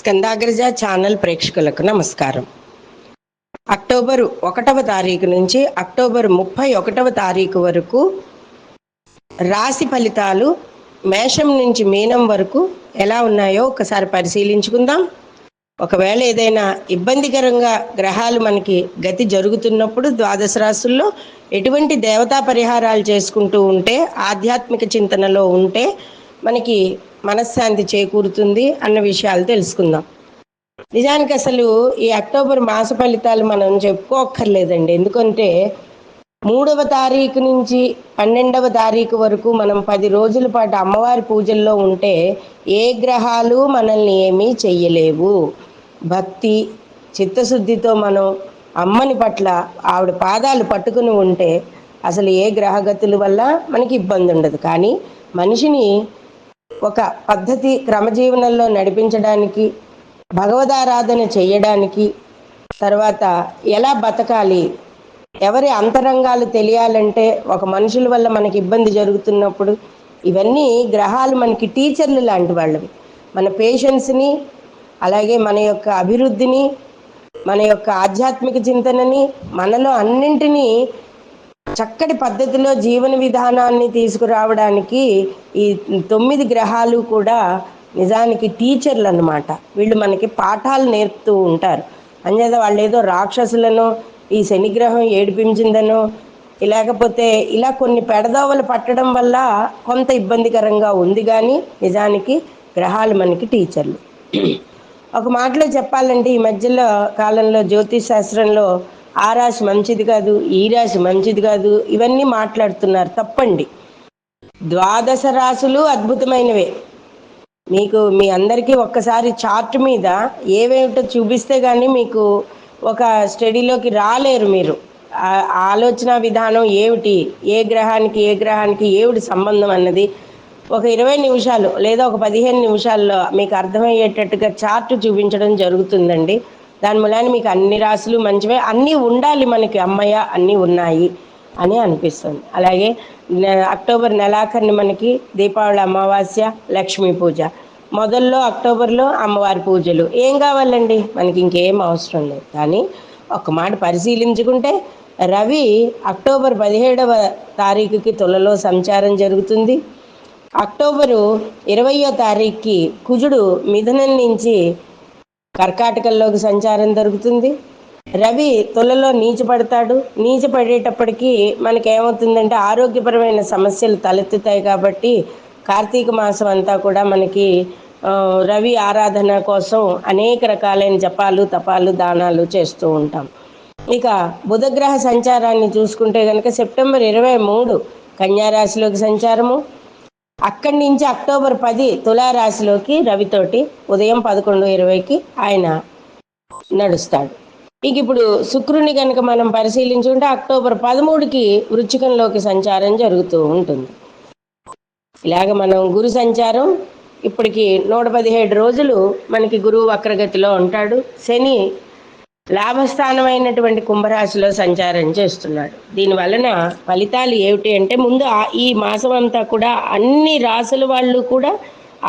స్కందాగ్రజ channel ప్రేక్షకులకు నమస్కారం. October ఒకటవ తారీఖు నుంచి అక్టోబర్ ముప్పై ఒకటవ తారీఖు వరకు రాశి ఫలితాలు మేషం నుంచి మీనం వరకు ఎలా ఉన్నాయో ఒకసారి పరిశీలించుకుందాం. ఒకవేళ ఏదైనా ఇబ్బందికరంగా గ్రహాలు మనకి గతి జరుగుతున్నప్పుడు ద్వాదశ రాశుల్లో ఎటువంటి దేవతా పరిహారాలు చేసుకుంటూ ఉంటే ఆధ్యాత్మిక చింతనలో ఉంటే మనకి మనశ్శాంతి చేకూరుతుంది అన్న విషయాలు తెలుసుకుందాం. నిజానికి అసలు ఈ అక్టోబర్ మాస ఫలితాలు మనం చెప్పుకోక్కర్లేదండి. ఎందుకంటే మూడవ తారీఖు నుంచి పన్నెండవ తారీఖు వరకు మనం పది రోజుల పాటు అమ్మవారి పూజల్లో ఉంటే ఏ గ్రహాలు మనల్ని ఏమీ చెయ్యలేవు. భక్తి చిత్తశుద్ధితో మనం అమ్మని పట్ల ఆవిడ పాదాలు పట్టుకుని ఉంటే అసలు ఏ గ్రహగతుల వల్ల మనకి ఇబ్బంది ఉండదు కానీ మనిషిని ఒక పద్ధతి క్రమజీవనంలో నడిపించడానికి భగవదారాధన చేయడానికి తర్వాత ఎలా బతకాలి ఎవరి అంతరంగాలు తెలియాలంటే ఒక మనుషుల వల్ల మనకి ఇబ్బంది జరుగుతున్నప్పుడు ఇవన్నీ గ్రహాలు మనకి టీచర్లు లాంటి వాళ్ళవి. మన పేషెన్స్ని అలాగే మన యొక్క అభివృద్ధిని మన యొక్క ఆధ్యాత్మిక చింతనని మనలో అన్నింటినీ చక్కటి పద్ధతిలో జీవన విధానాన్ని తీసుకురావడానికి ఈ తొమ్మిది గ్రహాలు కూడా నిజానికి టీచర్లు అన్నమాట వీళ్ళు మనకి పాఠాలు నేర్పుతూ ఉంటారు. అంచేత వాళ్ళు ఏదో రాక్షసులను ఈ శనిగ్రహం ఏడిపించిందనో లేకపోతే ఇలా కొన్ని పెడదోవలు పట్టడం వల్ల కొంత ఇబ్బందికరంగా ఉంది కానీ నిజానికి గ్రహాలు మనకి టీచర్లు. ఒక మాటలో చెప్పాలంటే ఈ మధ్యలో కాలంలో జ్యోతిష్ శాస్త్రంలో ఆ రాశి మంచిది కాదు ఈ రాశి మంచిది కాదు ఇవన్నీ మాట్లాడుతున్నారు. తప్పండి. ద్వాదశ రాశులు అద్భుతమైనవే. మీకు మీ అందరికీ ఒక్కసారి చార్ట్ మీద ఏవేమిటో చూపిస్తే కానీ మీకు ఒక స్టడీలోకి రాలేరు మీరు. ఆ ఆలోచన విధానం ఏమిటి ఏ గ్రహానికి ఏ గ్రహానికి ఏమిటి సంబంధం అన్నది ఒక ఇరవై నిమిషాలు లేదా ఒక పదిహేను నిమిషాల్లో మీకు అర్థమయ్యేటట్టుగా చార్ట్ చూపించడం జరుగుతుందండి. దాని మూలాన మీకు అన్ని రాసులు మంచివే అన్నీ ఉండాలి మనకి అమ్మయ్య అన్నీ ఉన్నాయి అని అనిపిస్తుంది. అలాగే అక్టోబర్ నెలాఖరిని మనకి దీపావళి అమావాస్య లక్ష్మీ పూజ. మొదల్లో అక్టోబర్లో అమ్మవారి పూజలు. ఏం కావాలండి? మనకి ఇంకేం అవసరం లేదు. కానీ ఒక మాట పరిశీలించుకుంటే రవి అక్టోబర్ పదిహేడవ తారీఖుకి తులలో సంచారం జరుగుతుంది. అక్టోబరు ఇరవయో తారీఖుకి కుజుడు మిథునం నుంచి కర్కాటకంలోకి సంచారం జరుగుతుంది రవి తులలో నీచపడతాడు నీచపడేటప్పటికీ మనకేమవుతుందంటే ఆరోగ్యపరమైన సమస్యలు తలెత్తుతాయి కాబట్టి కార్తీక మాసం అంతా కూడా మనకి రవి ఆరాధన కోసం అనేక రకాలైన జపాలు తపాలు దానాలు చేస్తూ ఉంటాం. ఇక బుధగ్రహ సంచారాన్ని చూసుకుంటే కనుక సెప్టెంబర్ ఇరవై మూడు కన్యారాశిలోకి సంచారము. అక్కడి నుంచి అక్టోబర్ పది తులారాశిలోకి రవితోటి ఉదయం పదకొండు ఇరవైకి ఆయన నడుస్తాడు. ఇక ఇప్పుడు శుక్రుని కనుక మనం పరిశీలించుకుంటే అక్టోబర్ పదమూడుకి వృచ్చికంలోకి సంచారం జరుగుతూ ఉంటుంది. ఇలాగ మనం గురు సంచారం ఇప్పటికి నూట పదిహేడు రోజులు మనకి గురువు వక్రగతిలో ఉంటాడు. శని లాభస్థానమైనటువంటి కుంభరాశిలో సంచారం చేస్తున్నాడు. దీని వలన ఫలితాలు ఏమిటి అంటే ముందు ఈ మాసం అంతా కూడా అన్ని రాసుల వాళ్ళు కూడా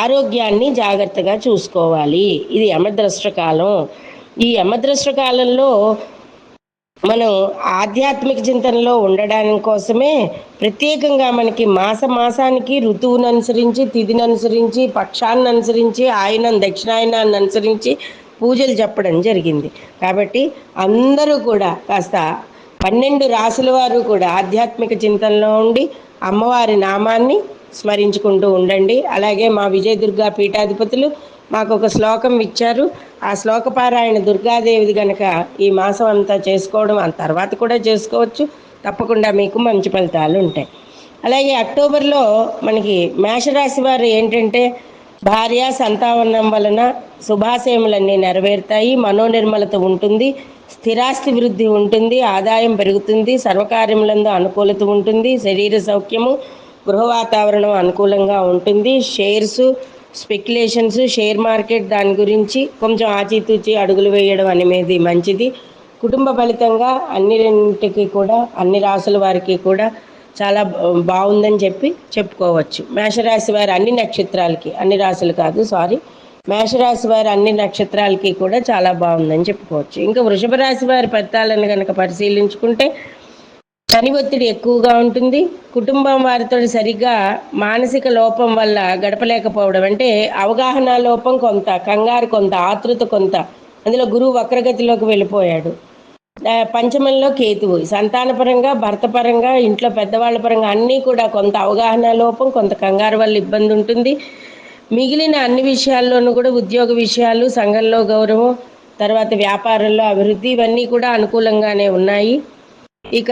ఆరోగ్యాన్ని జాగ్రత్తగా చూసుకోవాలి. ఇది యమద్రష్ట కాలం. ఈ యమద్రష్ట కాలంలో మనం ఆధ్యాత్మిక చింతనలో ఉండడానికి కోసమే ప్రత్యేకంగా మనకి మాస మాసానికి ఋతువును అనుసరించి తిథిని అనుసరించి పక్షాన్ని అనుసరించి ఆయన దక్షిణాయనాన్ని అనుసరించి పూజలు చెప్పడం జరిగింది. కాబట్టి అందరూ కూడా కాస్త పన్నెండు రాసుల వారు కూడా ఆధ్యాత్మిక చింతనలో ఉండి అమ్మవారి నామాన్ని స్మరించుకుంటూ ఉండండి. అలాగే మా విజయదుర్గా పీఠాధిపతులు మాకు ఒక శ్లోకం ఇచ్చారు. ఆ శ్లోక పారాయణ దుర్గాదేవిది గనక ఈ మాసం అంతా చేసుకోవడం ఆ తర్వాత కూడా చేసుకోవచ్చు. తప్పకుండా మీకు మంచి ఫలితాలు ఉంటాయి. అలాగే అక్టోబర్లో మనకి మేషరాశి వారు ఏంటంటే భార్య సంతానం వలన శుభాశయములన్నీ నెరవేరుతాయి మనోనిర్మలత ఉంటుంది స్థిరాస్తి వృద్ధి ఉంటుంది ఆదాయం పెరుగుతుంది సర్వకార్యములందు అనుకూలత ఉంటుంది శరీర సౌఖ్యము గృహ వాతావరణం అనుకూలంగా ఉంటుంది. షేర్స్ స్పెక్యులేషన్స్ షేర్ మార్కెట్ దాని గురించి కొంచెం ఆచితూచి అడుగులు వేయడం అనేది మంచిది. కుటుంబ ఫలితంగా అన్నింటికి కూడా అన్ని రాసుల వారికి కూడా చాలా బాగుందని చెప్పి చెప్పుకోవచ్చు. మేషరాశి వారి అన్ని నక్షత్రాలకి అన్ని రాశులు కాదు సారీ. మేషరాశి వారి అన్ని నక్షత్రాలకి కూడా చాలా బాగుందని చెప్పుకోవచ్చు. ఇంకా వృషభ రాశి వారి ఫలితాలను కనుక పరిశీలించుకుంటే పని ఒత్తిడి ఎక్కువగా ఉంటుంది. కుటుంబం వారితో సరిగ్గా మానసిక లోపం వల్ల గడపలేకపోవడం అంటే అవగాహన లోపం కొంత కంగారు కొంత ఆతృత కొంత. అందులో గురువు వక్రగతిలోకి వెళ్ళిపోయాడు. పంచమంలో కేతువు. సంతానపరంగా భర్తపరంగా ఇంట్లో పెద్దవాళ్ళ పరంగా అన్నీ కూడా కొంత అవగాహన లోపం కొంత కంగారు వల్ల ఇబ్బంది ఉంటుంది. మిగిలిన అన్ని విషయాల్లోనూ కూడా ఉద్యోగ విషయాలు సంఘంలో గౌరవం తర్వాత వ్యాపారంలో అభివృద్ధి ఇవన్నీ కూడా అనుకూలంగానే ఉన్నాయి. ఇక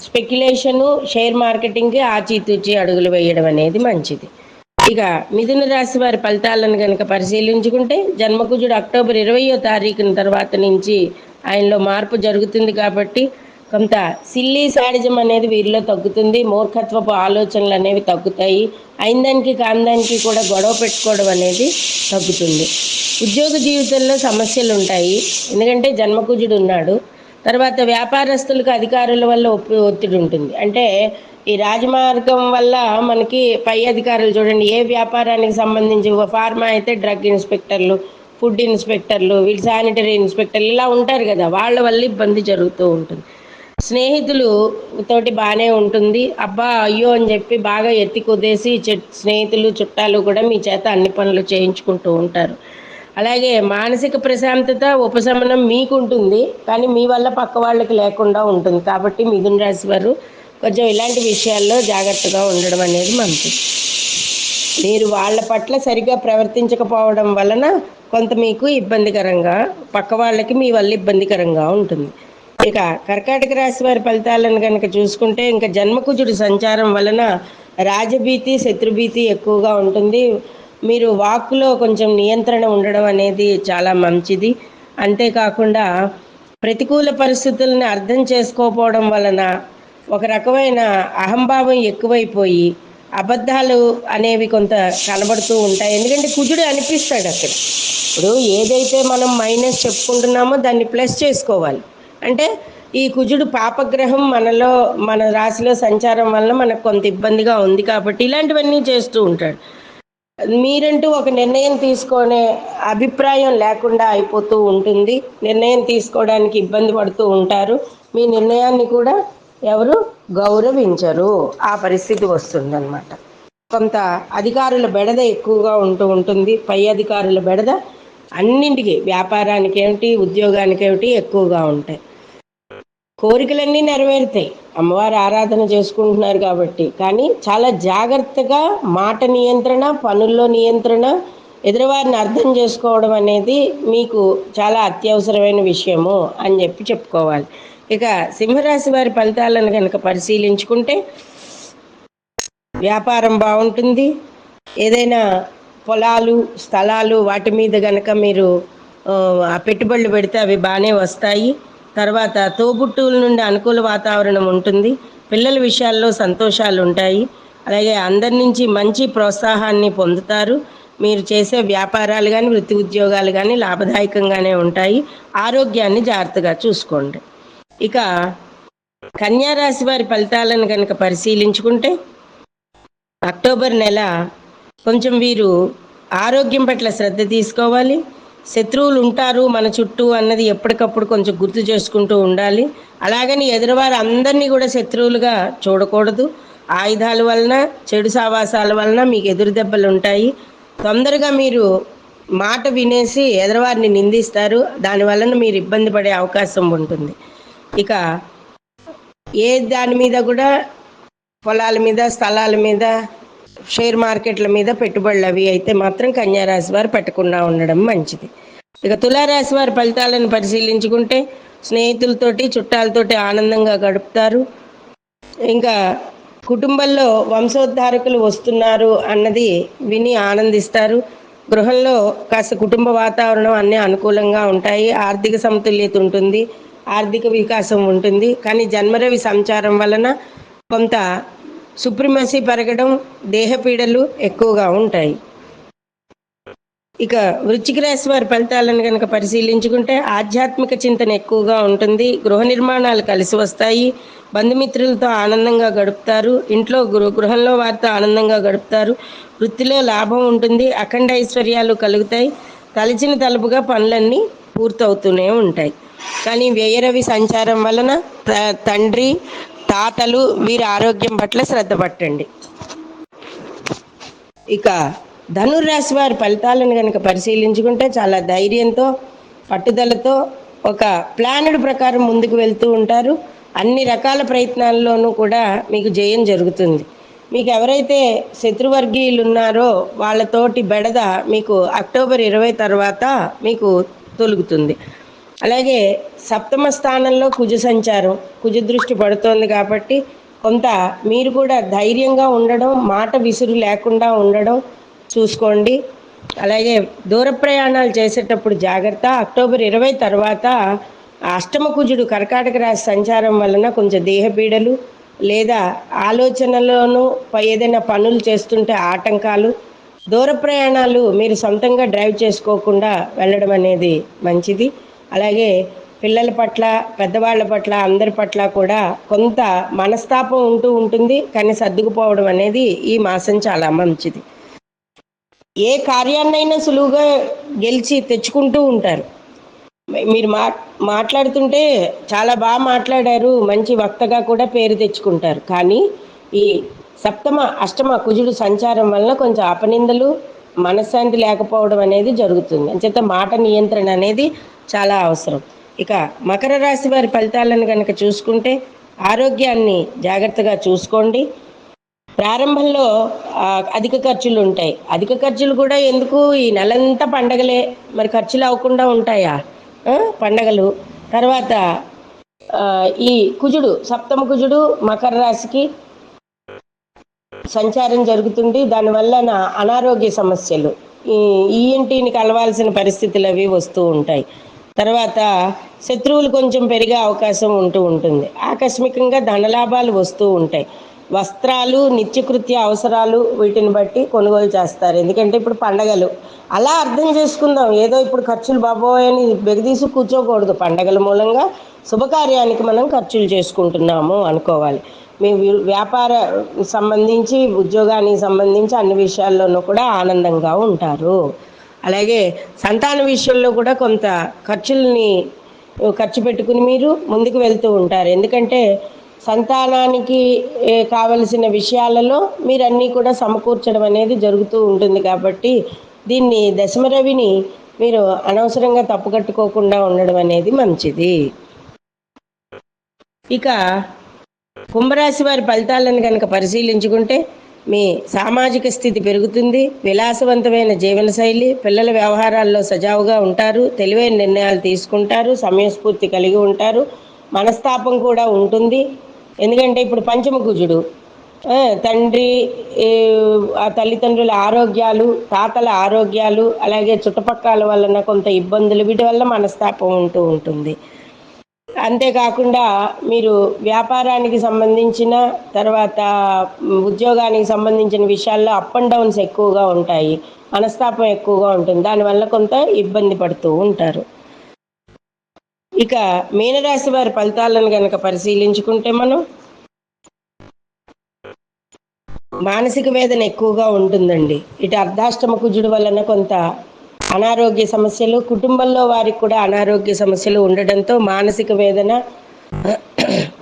స్పెక్యులేషను షేర్ మార్కెటింగ్కి ఆచితూచి అడుగులు వేయడం అనేది మంచిది. ఇక మిథున రాశి వారి ఫలితాలను కనుక పరిశీలించుకుంటే జన్మకుజుడు అక్టోబర్ ఇరవయో తారీఖున తర్వాత నుంచి ఆయనలో మార్పు జరుగుతుంది కాబట్టి కొంత సిల్లీ సాడిజం అనేది వీరిలో తగ్గుతుంది. మూర్ఖత్వపు ఆలోచనలు అనేవి తగ్గుతాయి. అయిందానికి కాందానికి కూడా గొడవ పెట్టుకోవడం అనేది తగ్గుతుంది. ఉద్యోగ జీవితంలో సమస్యలు ఉంటాయి. ఎందుకంటే జన్మకుజుడు ఉన్నాడు. తర్వాత వ్యాపారస్తులకు అధికారుల వల్ల ఒత్తిడి ఉంటుంది. అంటే ఈ రాజమార్గం వల్ల మనకి పై అధికారులు చూడండి. ఏ వ్యాపారానికి సంబంధించి ఫార్మా అయితే డ్రగ్ ఇన్స్పెక్టర్లు ఫుడ్ ఇన్స్పెక్టర్లు వీళ్ళు శానిటరీ ఇన్స్పెక్టర్లు ఇలా ఉంటారు కదా వాళ్ళ వల్ల ఇబ్బంది జరుగుతూ ఉంటుంది. స్నేహితులు తోటి బాగానే ఉంటుంది. అబ్బా అయ్యో అని చెప్పి బాగా ఎత్తి కుదేసి స్నేహితులు చుట్టాలు కూడా మీ చేత అన్ని పనులు చేయించుకుంటూ ఉంటారు. అలాగే మానసిక ప్రశాంతత ఉపశమనం మీకు ఉంటుంది కానీ మీ వల్ల పక్క వాళ్ళకి లేకుండా ఉంటుంది. కాబట్టి మిథున రాశి వారు కొంచెం ఇలాంటి విషయాల్లో జాగ్రత్తగా ఉండడం అనేది మంచిది. మీరు వాళ్ళ పట్ల సరిగ్గా ప్రవర్తించకపోవడం వలన కొంత మీకు ఇబ్బందికరంగా పక్క వాళ్ళకి మీ వల్ల ఇబ్బందికరంగా ఉంటుంది. ఇక కర్కాటక రాశి వారి ఫలితాలను కనుక చూసుకుంటే ఇంకా జన్మకుజుడు సంచారం వలన రాజభీతి శత్రుభీతి ఎక్కువగా ఉంటుంది. మీరు వాక్కులో కొంచెం నియంత్రణ ఉండడం అనేది చాలా మంచిది. అంతేకాకుండా ప్రతికూల పరిస్థితులను అర్థం చేసుకోకపోవడం వలన ఒక రకమైన అహంభావం ఎక్కువైపోయి అబద్ధాలు అనేవి కొంత కనబడుతూ ఉంటాయి. ఎందుకంటే కుజుడు అనిపిస్తాడు అక్కడ ఇప్పుడు ఏదైతే మనం మైనస్ చెప్పుకుంటున్నామో దాన్ని ప్లస్ చేసుకోవాలి. అంటే ఈ కుజుడు పాపగ్రహం మనలో మన రాశిలో సంచారం వల్ల మనకు కొంత ఇబ్బందిగా ఉంది కాబట్టి ఇలాంటివన్నీ చేస్తూ ఉంటాడు. మీరంటూ ఒక నిర్ణయం తీసుకునే అభిప్రాయం లేకుండా అయిపోతూ ఉంటుంది. నిర్ణయం తీసుకోవడానికి ఇబ్బంది పడుతూ ఉంటారు. మీ నిర్ణయాన్ని కూడా ఎవరు గౌరవించరు. ఆ పరిస్థితి వస్తుందన్నమాట. కొంత అధికారుల బెడద ఎక్కువగా ఉంటూ ఉంటుంది. పై అధికారుల బెడద అన్నింటికి వ్యాపారానికి ఏమిటి ఉద్యోగానికి ఏమిటి ఎక్కువగా ఉంటాయి. కోరికలన్నీ నెరవేరుతాయి. అమ్మవారు ఆరాధన చేసుకుంటున్నారు కాబట్టి. కానీ చాలా జాగ్రత్తగా మాట నియంత్రణ పనుల్లో నియంత్రణ ఎదురువారిని అర్థం చేసుకోవడం అనేది మీకు చాలా అత్యవసరమైన విషయము అని చెప్పి చెప్పుకోవాలి. ఇక సింహరాశి వారి ఫలితాలను కనుక పరిశీలించుకుంటే వ్యాపారం బాగుంటుంది. ఏదైనా పొలాలు స్థలాలు వాటి మీద కనుక మీరు పెట్టుబడులు పెడితే అవి బాగానే వస్తాయి. తర్వాత తోబుట్టువుల నుండి అనుకూల వాతావరణం ఉంటుంది. పిల్లల విషయాల్లో సంతోషాలు ఉంటాయి. అలాగే అందరి నుంచి మంచి ప్రోత్సాహాన్ని పొందుతారు. మీరు చేసే వ్యాపారాలు కానీ వృత్తి ఉద్యోగాలు కానీ లాభదాయకంగానే ఉంటాయి. ఆరోగ్యాన్ని జాగ్రత్తగా చూసుకోండి. ఇక కన్యారాశి వారి ఫలితాలను కనుక పరిశీలించుకుంటే అక్టోబర్ నెల కొంచెం వీరు ఆరోగ్యం పట్ల శ్రద్ధ తీసుకోవాలి. శత్రువులు ఉంటారు మన చుట్టూ అన్నది ఎప్పటికప్పుడు కొంచెం గుర్తు చేసుకుంటూ ఉండాలి. అలాగని ఎదురువారు అందరినీ కూడా శత్రువులుగా చూడకూడదు. ఆయుధాల వలన చెడు సావాసాల వలన మీకు ఎదురు దెబ్బలు ఉంటాయి. తొందరగా మీరు మాట వినేసి ఎదరవారిని నిందిస్తారు. దాని వలన మీరు ఇబ్బంది పడే అవకాశం ఉంటుంది. ఇక ఏ దాని మీద కూడా పొలాల మీద స్థలాల మీద షేర్ మార్కెట్ల మీద పెట్టుబడులు అవి అయితే మాత్రం కన్యారాశి వారు పెట్టకుండా ఉండడం మంచిది. ఇక తులారాశి వారి ఫలితాలను పరిశీలించుకుంటే స్నేహితులతోటి చుట్టాలతోటి ఆనందంగా గడుపుతారు. ఇంకా కుటుంబంలో వంశోద్ధారకులు వస్తున్నారు అన్నది విని ఆనందిస్తారు. గృహంలో కాస్త కుటుంబ వాతావరణం అన్నీ అనుకూలంగా ఉంటాయి. ఆర్థిక సమతుల్యత ఉంటుంది. ఆర్థిక వికాసం ఉంటుంది. కానీ జన్మరవి సంచారం వలన కొంత సుప్రిమసీ పెరగడం దేహపీడలు ఎక్కువగా ఉంటాయి. ఇక వృచ్చిక రాశి వారి ఫలితాలను కనుక పరిశీలించుకుంటే ఆధ్యాత్మిక చింతన ఎక్కువగా ఉంటుంది. గృహ నిర్మాణాలు కలిసి వస్తాయి. బంధుమిత్రులతో ఆనందంగా గడుపుతారు. ఇంట్లో గృహ గృహంలో వారితో ఆనందంగా గడుపుతారు. వృత్తిలో లాభం ఉంటుంది. అఖండ ఐశ్వర్యాలు కలుగుతాయి. తలచిన తలుపుగా పనులన్నీ పూర్తవుతూనే ఉంటాయి. కానీ వ్యయరవి సంచారం వలన త- తండ్రి తాతలు వీరి ఆరోగ్యం పట్ల శ్రద్ధ పట్టండి. ఇక ధనుర్రాశి వారి ఫలితాలను కనుక పరిశీలించుకుంటే చాలా ధైర్యంతో పట్టుదలతో ఒక ప్లానెడ్ ప్రకారం ముందుకు వెళ్తూ ఉంటారు. అన్ని రకాల ప్రయత్నాల్లోనూ కూడా మీకు జయం జరుగుతుంది. మీకు ఎవరైతే శత్రువర్గీయులు ఉన్నారో వాళ్ళతోటి బెడద మీకు అక్టోబర్ ఇరవై తర్వాత మీకు తొలుగుతుంది. అలాగే సప్తమ స్థానంలో కుజ సంచారం కుజ దృష్టి పడుతోంది కాబట్టి కొంత మీరు కూడా ధైర్యంగా ఉండడం మాట విసురు లేకుండా ఉండడం చూసుకోండి. అలాగే దూర ప్రయాణాలు చేసేటప్పుడు జాగ్రత్త. అక్టోబర్ ఇరవై తర్వాత అష్టమ కుజుడు కర్కాటక రాశి సంచారం వలన కొంచెం దేహపీడలు లేదా ఆలోచనలోనూ ఏదైనా పనులు చేస్తుంటే ఆటంకాలు దూర ప్రయాణాలు మీరు సొంతంగా డ్రైవ్ చేసుకోకుండా వెళ్ళడం అనేది మంచిది. అలాగే పిల్లల పట్ల పెద్దవాళ్ళ పట్ల అందరి పట్ల కూడా కొంత మనస్తాపం ఉంటూ ఉంటుంది. కానీ సర్దుకుపోవడం అనేది ఈ మాసం చాలా మంచిది. ఏ కార్యాన్నైనా సులువుగా గెలిచి తెచ్చుకుంటూ ఉంటారు. మీరు మా మాట్లాడుతుంటే చాలా బాగా మాట్లాడారు. మంచి వక్తగా కూడా పేరు తెచ్చుకుంటారు. కానీ ఈ సప్తమ అష్టమ కుజుడు సంచారం వలన కొంచెం అపనిందలు మనశ్శాంతి లేకపోవడం అనేది జరుగుతుంది. అంచేత మాట నియంత్రణ అనేది చాలా అవసరం. ఇక మకర రాశి వారి ఫలితాలను కనుక చూసుకుంటే ఆరోగ్యాన్ని జాగ్రత్తగా చూసుకోండి. ప్రారంభంలో అధిక ఖర్చులు ఉంటాయి. అధిక ఖర్చులు కూడా ఎందుకు? ఈ నెలంతా పండగలే. మరి ఖర్చులు అవ్వకుండా ఉంటాయా? పండగలు. తర్వాత ఈ కుజుడు సప్తమ కుజుడు మకర రాశికి సంచారం జరుగుతుంది. దానివల్ల నా అనారోగ్య సమస్యలు. ఈ ఈఎన్టీని కలవాల్సిన పరిస్థితులు అవి వస్తూ ఉంటాయి. తర్వాత శత్రువులు కొంచెం పెరిగే అవకాశం ఉంటూ ఉంటుంది. ఆకస్మికంగా ధనలాభాలు వస్తూ ఉంటాయి. వస్త్రాలు నిత్యకృత్య అవసరాలు వీటిని బట్టి కొనుగోలు చేస్తారు. ఎందుకంటే ఇప్పుడు పండగలు. అలా అర్థం చేసుకుందాం. ఏదో ఇప్పుడు ఖర్చులు బాబోయ్ అని బెగదీసి కూర్చోకూడదు. పండగల మూలంగా శుభకార్యానికి మనం ఖర్చులు చేసుకుంటున్నాము అనుకోవాలి. మీ వ్యాపార సంబంధించి ఉద్యోగానికి సంబంధించి అన్ని విషయాల్లోనూ కూడా ఆనందంగా ఉంటారు. అలాగే సంతాన విషయంలో కూడా కొంత ఖర్చుల్ని ఖర్చు పెట్టుకుని మీరు ముందుకు వెళ్తూ ఉంటారు. ఎందుకంటే సంతానానికి కావలసిన విషయాలలో మీరు అన్నీ కూడా సమకూర్చడం అనేది జరుగుతూ ఉంటుంది కాబట్టి దీన్ని దశమరవిని మీరు అనవసరంగా తప్పుకట్టుకోకుండా ఉండడం అనేది మంచిది. ఇక కుంభరాశి వారి ఫలితాలను కనుక పరిశీలించుకుంటే మీ సామాజిక స్థితి పెరుగుతుంది విలాసవంతమైన జీవనశైలి పిల్లల వ్యవహారాల్లో సజావుగా ఉంటారు తెలివైన నిర్ణయాలు తీసుకుంటారు సమయస్ఫూర్తి కలిగి ఉంటారు మనస్తాపం కూడా ఉంటుంది. ఎందుకంటే ఇప్పుడు పంచమకుజుడు తండ్రి ఆ తల్లిదండ్రుల ఆరోగ్యాలు తాతల ఆరోగ్యాలు అలాగే చుట్టుపక్కల వలన కొంత ఇబ్బందులు వీటి వల్ల మనస్తాపం ఉంటూ ఉంటుంది. అంతేకాకుండా మీరు వ్యాపారానికి సంబంధించిన తర్వాత ఉద్యోగానికి సంబంధించిన విషయాల్లో అప్ అండ్ డౌన్స్ ఎక్కువగా ఉంటాయి. మనస్తాపం ఎక్కువగా ఉంటుంది. దానివల్ల కొంత ఇబ్బంది పడుతూ ఉంటారు. ఇక మీనరాశి వారి ఫలితాలను కనుక పరిశీలించుకుంటే మనం మానసిక వేదన ఎక్కువగా ఉంటుందండి. ఇటు అర్ధాష్టమ కుజుడు వలన కొంత అనారోగ్య సమస్యలు కుటుంబంలో వారికి కూడా అనారోగ్య సమస్యలు ఉండడంతో మానసిక వేదన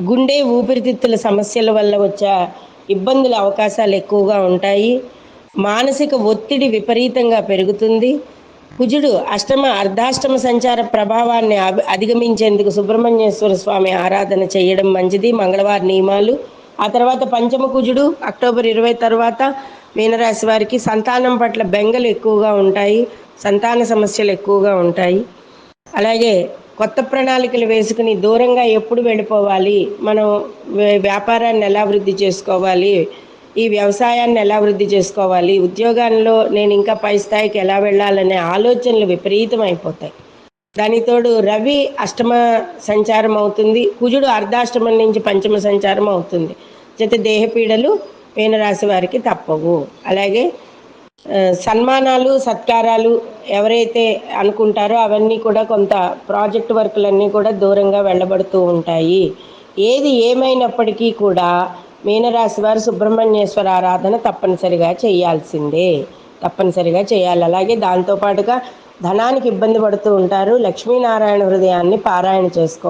గుండె ఊపిరితిత్తుల సమస్యల వల్ల వచ్చే ఇబ్బందుల అవకాశాలు ఎక్కువగా ఉంటాయి. మానసిక ఒత్తిడి విపరీతంగా పెరుగుతుంది. కుజుడు అష్టమ అర్ధాష్టమ సంచార ప్రభావాన్ని అభి- అధిగమించేందుకు సుబ్రహ్మణ్యేశ్వర స్వామి ఆరాధన చేయడం మంచిది మంగళవారం నియమాలు. ఆ తర్వాత పంచమ కుజుడు అక్టోబర్ ఇరవై తర్వాత మీనరాశి వారికి సంతానం పట్ల బెంగలు ఎక్కువగా ఉంటాయి సంతాన సమస్యలు ఎక్కువగా ఉంటాయి. అలాగే కొత్త ప్రణాళికలు వేసుకుని దూరంగా ఎప్పుడు వెళ్ళిపోవాలి మనం వ్యాపారాన్ని ఎలా వృద్ధి చేసుకోవాలి ఈ వ్యవసాయాన్ని ఎలా వృద్ధి చేసుకోవాలి ఉద్యోగాల్లో నేను ఇంకా పై స్థాయికి ఎలా వెళ్ళాలనే ఆలోచనలు విపరీతం అయిపోతాయి దానితోడు రవి అష్టమ సంచారం అవుతుంది కుజుడు అర్ధాష్టమం నుంచి పంచమ సంచారం అవుతుంది. జత దేహపీడలు మీనరాశి వారికి తప్పవు. అలాగే సన్మానాలు సత్కారాలు ఎవరైతే అనుకుంటారో అవన్నీ కూడా కొంత ప్రాజెక్ట్ వర్కులన్నీ కూడా దూరంగా వెళ్ళబడుతూ ఉంటాయి. ఏది ఏమైనప్పటికీ కూడా మీనరాశి వారు సుబ్రహ్మణ్యేశ్వర ఆరాధన తప్పనిసరిగా చేయాల్సిందే. తప్పనిసరిగా చేయాలి. అలాగే దాంతోపాటుగా ధనానికి ఇబ్బంది పడుతూ ఉంటారు. లక్ష్మీనారాయణ హృదయాన్ని పారాయణ చేసుకోవడం